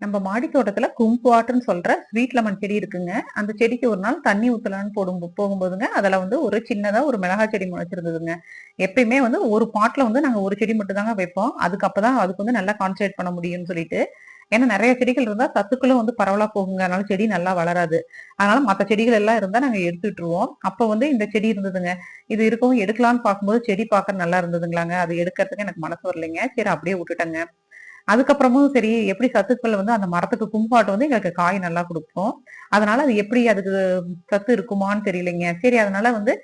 நம்ம மாடி தோட்டத்துல கும்பாட்டுன்னு சொல்ற ஸ்வீட் லெமன் செடி இருக்குங்க. அந்த செடிக்கு ஒரு நாள் தண்ணி ஊத்தலான்னு போடும் போகும்போதுங்க அதுல வந்து ஒரு சின்னதா ஒரு மிளகாய் செடி முளைச்சிருந்ததுங்க எப்பயுமே வந்து ஒரு பாட்ல வந்து நாங்க ஒரு செடி மட்டும் தாங்க வைப்போம். அதுக்கு அப்பதான் அதுக்கு வந்து நல்லா கான்சன்ட்ரேட் பண்ண முடியும்னு சொல்லிட்டு. ஏன்னா நிறைய செடிகள் இருந்தா சத்துக்களும் வந்து பரவலா போகுங்க. அதனால செடி நல்லா வளராது. அதனால மற்ற செடிகள் எல்லாம் இருந்தா நாங்க எடுத்துட்டுருவோம் அப்ப வந்து இந்த செடி இருந்ததுங்க. இது இருக்கவும் எடுக்கலாம்னு பார்க்கும்போது செடி பார்க்க நல்லா இருந்ததுங்களாங்க. அது எடுக்கிறதுக்கு எனக்கு மனசு வரலைங்க. சரி அப்படியே விட்டுட்டேங்க. அதுக்கப்புறமும் சரி எப்படி சத்துக்கள் வந்து அந்த மரத்துக்கு கும்பாட்டு வந்து எங்களுக்கு காய் நல்லா கொடுக்கும் அதனால அது எப்படி அதுக்கு சத்து இருக்குமான்னு தெரியலைங்க. சரி அதனால வந்து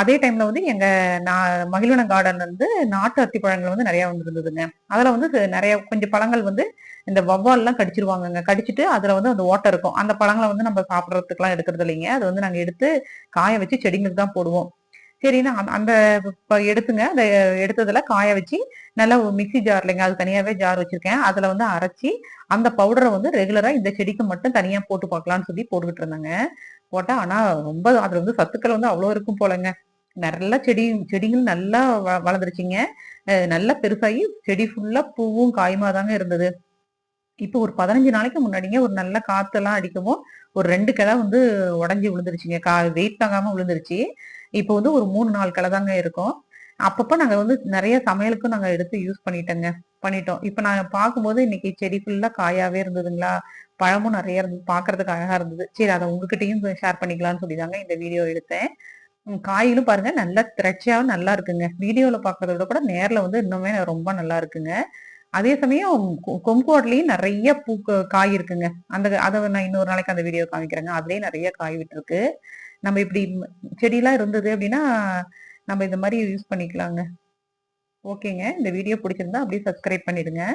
அதே டைம்ல வந்து எங்க நான் மகிழ்வன கார்டன் வந்து நாட்டு அத்தி பழங்கள் வந்து நிறைய வந்துருந்ததுங்க. அதுல வந்து நிறைய கொஞ்சம் பழங்கள் வந்து இந்த வவ்வால் எல்லாம் கடிச்சிருவாங்கங்க. கடிச்சிட்டு அதுல வந்து அந்த ஓட்டை இருக்கும். அந்த பழங்களை வந்து நம்ம சாப்பிட்றதுக்குலாம் எடுக்கிறது இல்லைங்க. அது வந்து நாங்க எடுத்து காய வச்சு செடிங்களுக்கு தான் போடுவோம். சரின்னா அந்த- அந்த ப- எடுத்துங்க. அந்த எடுத்ததுல காய வச்சு நல்லா மிக்சி ஜார் இல்லைங்க அது தனியாவே ஜார் வச்சிருக்கேன். அதுல வந்து அரைச்சி அந்த பவுடரை வந்து ரெகுலரா இந்த செடிக்கு மட்டும் தனியா போட்டு பார்க்கலாம்னு சொல்லி போட்டுக்கிட்டு இருந்தாங்க. போட்டா ஆனா ரொம்ப அதுல வந்து சத்துக்கள் வந்து அவ்வளவு இருக்கும் போலங்க. நல்ல செடி செடிகள் நல்லா வ- வளர்ந்துருச்சுங்க. நல்லா பெருசாகி செடி ஃபுல்லா பூவும் காயுமா தாங்க இருந்தது. இப்போ ஒரு பதினஞ்சு நாளைக்கு முன்னாடிங்க ஒரு நல்ல காத்தெல்லாம் அடிக்கவும் ஒரு ரெண்டு கிளை வந்து உடஞ்சி விழுந்துருச்சுங்க. கா வெயிட் தாங்காமல் விழுந்துருச்சு. இப்போ வந்து ஒரு மூணு நாலு கிளை தாங்க இருக்கும். அப்பப்போ நாங்கள் வந்து நிறைய சமையலுக்கும் நாங்கள் எடுத்து யூஸ் பண்ணிட்டோங்க. பண்ணிட்டோம். இப்போ நாங்கள் பார்க்கும்போது இன்னைக்கு செடி ஃபுல்லாக காயாகவே இருந்ததுங்களா? பழமும் நிறைய இருந்தது பார்க்கறதுக்கு அழகாக இருந்தது. சரி அதை உங்ககிட்டயும் ஷேர் பண்ணிக்கலாம்னு சொல்லி தாங்க இந்த வீடியோ எடுத்தேன். காயிலும் பாருங்கள் பாருங்க நல்லா திரட்சியாகவும் நல்லா இருக்குங்க. வீடியோவில் பார்க்கறத விட கூட நேரில் வந்து இன்னுமே ரொம்ப நல்லா இருக்குங்க. அதே சமயம் கொ- நிறைய பூ காய் இருக்குங்க. அந்த அதை நான் இன்னொரு நாளைக்கு அந்த வீடியோ காமிக்கிறேங்க. அதுலயே நிறைய காய் விட்டுருக்கு. நம்ம இப்படி செடியெலாம் செடியெல்லாம் இருந்தது அப்படின்னா நம்ம இந்த மாதிரி யூஸ் பண்ணிக்கலாங்க. ஓகேங்க. இந்த வீடியோ பிடிச்சிருந்தா அப்படியே சப்ஸ்கிரைப் பண்ணிடுங்க.